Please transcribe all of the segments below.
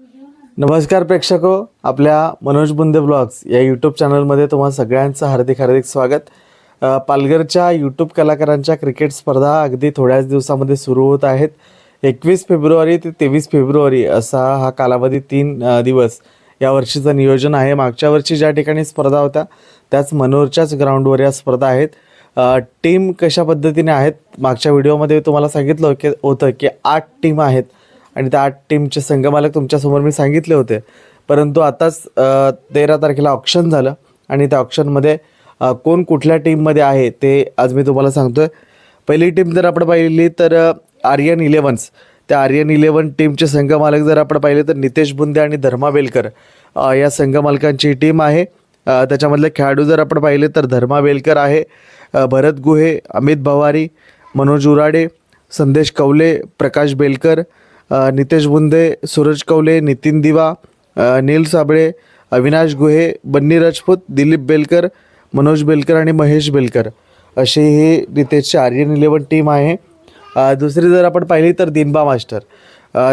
नमस्कार प्रेक्षको आपल्या मनोज बुंदे ब्लॉग्स या यूट्यूब चॅनलमध्ये तुम्हा सगळ्यांचं हार्दिक हार्दिक स्वागत. पालघरच्या यूट्यूब कलाकारांच्या क्रिकेट स्पर्धा अगदी थोड्याच दिवसामध्ये सुरू होत आहेत. एकवीस फेब्रुवारी ते तेवीस फेब्रुवारी असा हा कालावधी तीन दिवस या वर्षीचं नियोजन आहे. मागच्या वर्षी ज्या ठिकाणी स्पर्धा होत्या त्याच मनोरच्याच ग्राउंडवर या स्पर्धा आहेत. टीम कशा पद्धतीने आहेत? मागच्या व्हिडिओमध्ये तुम्हाला सांगितलं की होतं की आठ टीम आहेत. आणि त्या आठ टीमचे संघमालक तुमच्यासमोर मी सांगितले होते. परंतु आताच तेरा तारखेला ऑप्शन झालं आणि त्या ऑप्शनमध्ये कोण कुठल्या टीममध्ये आहे ते आज मी तुम्हाला सांगतोय. पहिली टीम जर आपण पाहिली तर आर्यन इलेव्हन्स त्या आर्यन इलेव्हन टीमचे संघमालक जर आपण पाहिले तर नितेश बुंदे आणि धर्मा वेलकर या संघमालकांची टीम आहे. त्याच्यामधले खेळाडू जर आपण पाहिले तर धर्मा वेलकर आहे भरत गुहे अमित भवारी मनोज उराडे संदेश कवले प्रकाश बेलकर नितेश बुंदे सूरज कवले नितीन दिवा नील साबळे अविनाश गुहे बन्नी राजपूत दिलीप बेलकर मनोज बेलकर आणि महेश बेलकर. अशी ही नितेशची आर्यन इलेवन टीम आहे. दुसरी जर आपण पाहिली तर दिनबा मास्टर.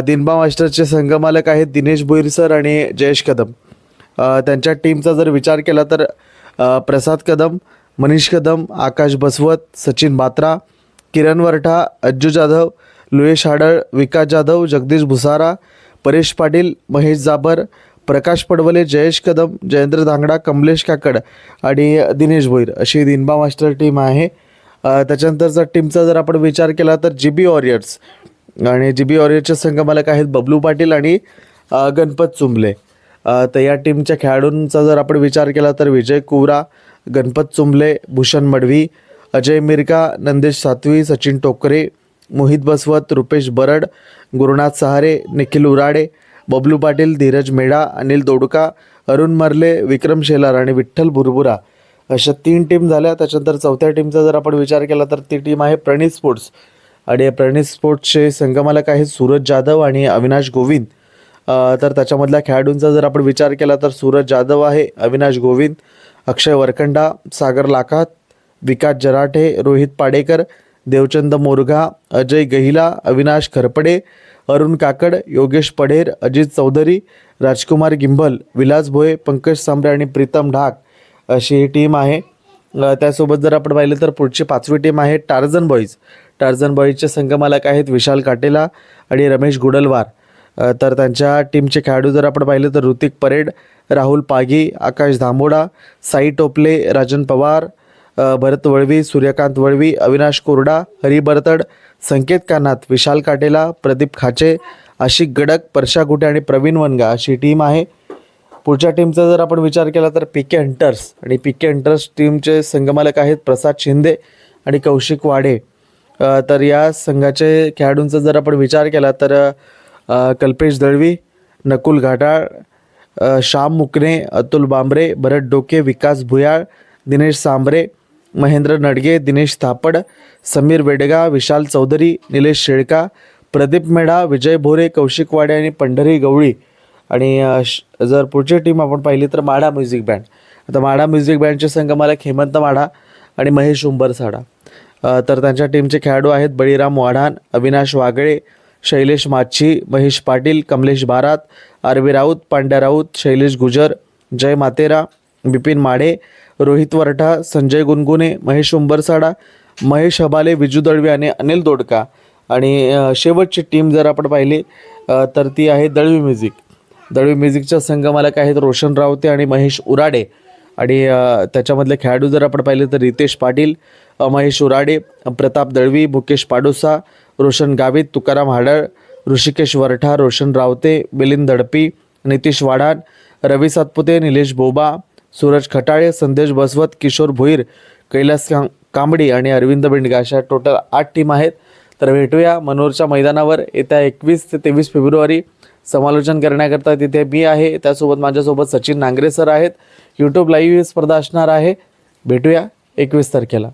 दिनबा मास्टरचे संघमालक आहेत दिनेश बोईर सर आणि जयेश कदम. त्यांच्या टीमचा जर विचार केला तर प्रसाद कदम मनीष कदम आकाश बसवत सचिन बात्रा किरण वरठा अज्जू जाधव लुयेश हाडळ विकास जाधव जगदीश भुसारा परेश पाटील महेश जाबर प्रकाश पडवले जयेश कदम जयेंद्र धांगडा कमलेश काकड आणि दिनेश भोईर अशी दिनबा मास्टर टीम आहे. त्याच्यानंतर त्याच्यानंतरचा टीमचा जर आपण विचार केला तर जी बी वॉरियर्स आणि जी बी वॉरियर्सचे संगमालक आहेत बबलू पाटील आणि गणपत चुंबले. तर या टीमच्या खेळाडूंचा जर आपण विचार केला तर विजय कुवरा गणपत चुंबले भूषण मडवी अजय मिरका नंदेश सातवी सचिन टोकरे मोहित बसवत रुपेश बरड गुरुनाथ सहारे निखिल उराडे बबलू पाटील धीरज मेढा अनिल दोडका अरुण मर्ले विक्रम शेलार आणि विठ्ठल बुरबुरा अशा तीन टीम झाल्या. त्याच्यानंतर चौथ्या टीमचा जर आपण विचार केला तर ती टीम आहे प्रणित स्पोर्ट्स. आणि प्रणित स्पोर्ट्सचे संघमालक आहेत सूरज जाधव आणि अविनाश गोविंद. तर त्याच्यामधल्या खेळाडूंचा जर आपण विचार केला तर सूरज जाधव आहे अविनाश गोविंद अक्षय वरखंडा सागर लाखात विकास जराठे रोहित पाडेकर देवचंद मोरघा अजय गहिला अविनाश खरपडे अरुण काकड योगेश पढेर अजित चौधरी राजकुमार गिंभल विलास भोये पंकज सांबरे आणि प्रीतम ढाक अशी ही टीम आहे. त्यासोबत जर आपण पाहिलं तर पुढची पाचवी टीम आहे टार्झन बॉईज. टार्झन बॉईजचे संघमालक आहेत विशाल काटेला आणि रमेश गुडलवार. तर त्यांच्या टीमचे खेळाडू जर आपण पाहिले तर ऋतिक परेड राहुल पागी आकाश धामोडा साई टोपले राजन पवार भरत वळवी सूर्यकांत वळवी अविनाश कोरडा हरी बरतड संकेत कानात विशाल काटेला प्रदीप खाचे आशिक गडक परशा गुटे आणि प्रवीण वनगा अशी टीम आहे. पुढच्या टीमचा जर आपण विचार केला तर पी के हंटर्स आणि पी के हंटर्स टीमचे संघमालक आहेत प्रसाद शिंदे आणि कौशिक वाडे तर या संघाचे खेळाडूंचा जर आपण विचार केला तर कल्पेश दळवी नकुल घाटाळ श्याम मुकणे अतुल बांबरे भरत डोके विकास भुयाळ दिनेश सांबरे महेंद्र नडगे दिनेश थापड समीर वेडगा विशाल चौधरी निलेश शेळका प्रदीप मेढा विजय भोरे कौशिक वाडे आणि पंढरी गवळी. आणि श- जर पुढची टीम आपण पाहिली तर माढा म्युझिक बँड. आता माढा म्युझिक बँडचे संघमालक हेमंत माढा आणि महेश उंबरसाडा. तर त्यांच्या टीमचे खेळाडू आहेत बळीराम वाढाण अविनाश वागळे शैलेश माच्छी महेश पाटील कमलेश बारात आरवी राऊत पांड्या राऊत शैलेश गुजर जय मातेरा बिपिन माढे रोहित वरठा संजय गुनगुने महेश उंबरसाडा महेश हबाले विजू दळवे आणि अनिल दोडका. आणि शेवटची टीम जर आपण पाहिली तर ती आहे दळवी म्युझिक. दळवी म्युझिकच्या संघमालक आहेत रोशन रावते आणि महेश उराडे. आणि त्याच्यामधले खेळाडू जर आपण पाहिले तर रितेश पाटील महेश उराडे प्रताप दळवी मुकेश पाडोसा रोशन गावित तुकाराम हाडळ ऋषिकेश वरठा रोशन रावते मिलिंद दडपी नितीश वाढाण रवी सातपुते निलेश बोबा सूरज खटाळे संदेश बसवत किशोर भोईर कैलास कांबडी आणि अरविंद बेंडगा अशा टोटल आठ टीम आहेत. तर भेटूया मनोरच्या मैदानावर. येत्या एकवीस ते तेवीस फेब्रुवारी समालोचन करण्याकरता तिथे मी आहे. त्यासोबत माझ्यासोबत सचिन नांगरे सर आहेत. यूट्यूब लाईव्ह ही स्पर्धा असणार आहे. भेटूया एकवीस तारखेला.